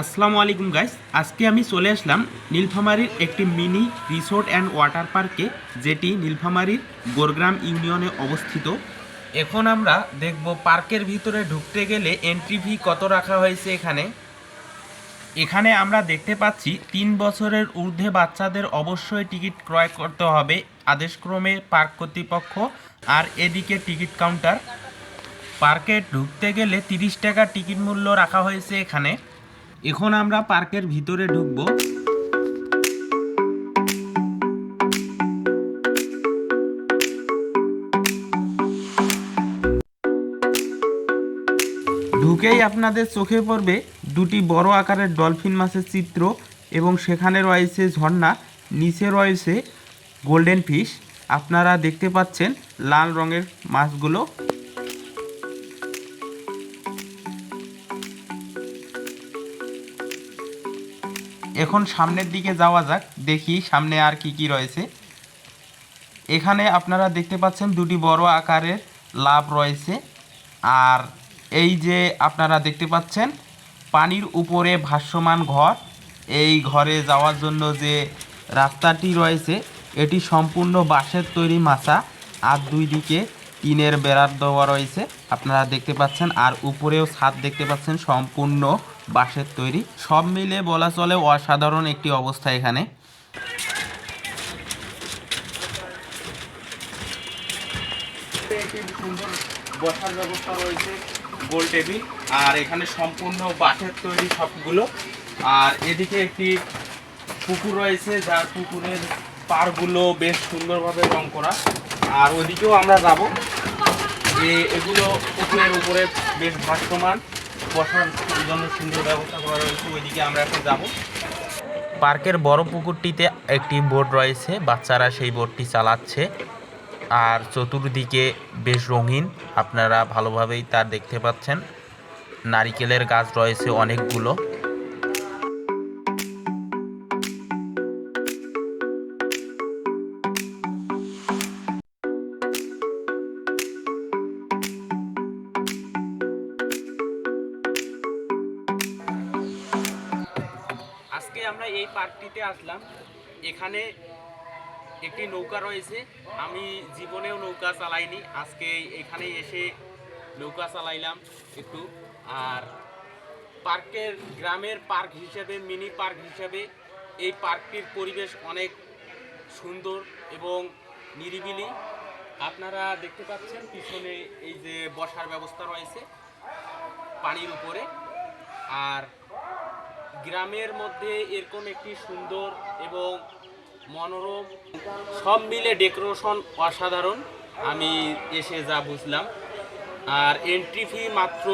আসসালামু আলাইকুম গাইস আজকে আমি চলে আসলাম নীলফামারীর একটি মিনি রিসোর্ট অ্যান্ড ওয়াটার পার্কে, যেটি নীলফামারীর গোরগ্রাম ইউনিয়নে অবস্থিত। এখন আমরা দেখব পার্কের ভিতরে ঢুকতে গেলে এন্ট্রি ফি কত রাখা হয়েছে এখানে। এখানে আমরা দেখতে পাচ্ছি তিন বছরের ঊর্ধ্বে বাচ্চাদের অবশ্যই টিকিট ক্রয় করতে হবে আদেশক্রমে পার্ক কর্তৃপক্ষ আর এদিকে টিকিট কাউন্টার। পার্কে ঢুকতে গেলে তিরিশ টাকা টিকিট মূল্য রাখা হয়েছে এখানে। এখন আমরা পার্কের ভিতরে ঢুকবো। ঢুকেই আপনাদের চোখে পড়বে দুটি বড় আকারের ডলফিন মাছের চিত্র এবং সেখানে রয়েছে ঝর্ণা, নিচে রয়েছে গোল্ডেন ফিশ। আপনারা দেখতে পাচ্ছেন লাল রঙের মাছগুলো এখন সামনের দিকে যাওয়া যাক, দেখি সামনে আর কি কি রয়েছে। এখানে আপনারা দেখতে পাচ্ছেন দুটি বড় আকারের লাভ রয়েছে। আর এই যে আপনারা দেখতে পাচ্ছেন, পানির উপরে ভাসমান ঘর। এই ঘরে যাওয়ার জন্য যে রাস্তাটি রয়েছে, এটি সম্পূর্ণ বাঁশের তৈরি মাচা। আর দুই দিকে টিনের বেড়ার দেওয়া রয়েছে, আপনারা দেখতে পাচ্ছেন। আর উপরেও ছাদ দেখতে পাচ্ছেন সম্পূর্ণ বাঁশের তৈরি। সব মিলে বলা চলে অসাধারণ একটি অবস্থা এখানে। একটি সুন্দর বসার ব্যবস্থা রয়েছে, গোল টেবিল, আর এখানে সম্পূর্ণ বাঁশের তৈরি সবগুলো। আর এদিকে একটি পুকুর রয়েছে, যার পুকুরের পাড়গুলো বেশ সুন্দরভাবে রং করা। আর ওদিকেও আমরা যাব। এগুলো পুকুরের উপরে বেশ ভাসমান। বসার জন্য সুন্দর ব্যবস্থা করা রয়েছে, ওইদিকে আমরা এখন যাব। পার্কের বড় পুকুরটিতে একটি বোট রয়েছে, বাচ্চারা সেই বোটটি চালাচ্ছে। আর চতুর্দিকে বেশ রঙিন, আপনারা ভালোভাবেই তা দেখতে পাচ্ছেন। নারিকেলের গাছ রয়েছে অনেকগুলো। আজকে আমরা এই পার্কটিতে আসলাম। এখানে একটি নৌকা রয়েছে। আমি জীবনেও নৌকা চালাইনি, আজকে এখানে এসে নৌকা চালাইলাম একটু। আর পার্কের গ্রামের পার্ক হিসেবে, মিনি পার্ক হিসেবে এই পার্কটির পরিবেশ অনেক সুন্দর এবং নিরিবিলি। আপনারা দেখতে পাচ্ছেন পিছনে এই যে বসার ব্যবস্থা রয়েছে পানির উপরে। আর গ্রামের মধ্যে এরকম একটি সুন্দর এবং মনোরম সব মিলে ডেকোরেশন অসাধারণ। আমি এসে যা বুঝলাম। আর এন্ট্রি ফি মাত্র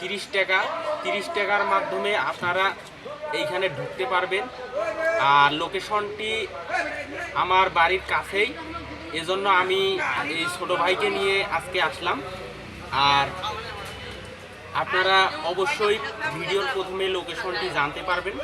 তিরিশ টাকা। তিরিশ টাকার মাধ্যমে আপনারা এইখানে ঢুকতে পারবেন। আর লোকেশনটি আমার বাড়ির কাছেই। এজন্য আমি এই ছোটো ভাইকে নিয়ে আজকে আসলাম। আর আপনারা অবশ্যই ভিডিওর প্রথমে লোকেশনটি জানতে পারবেন।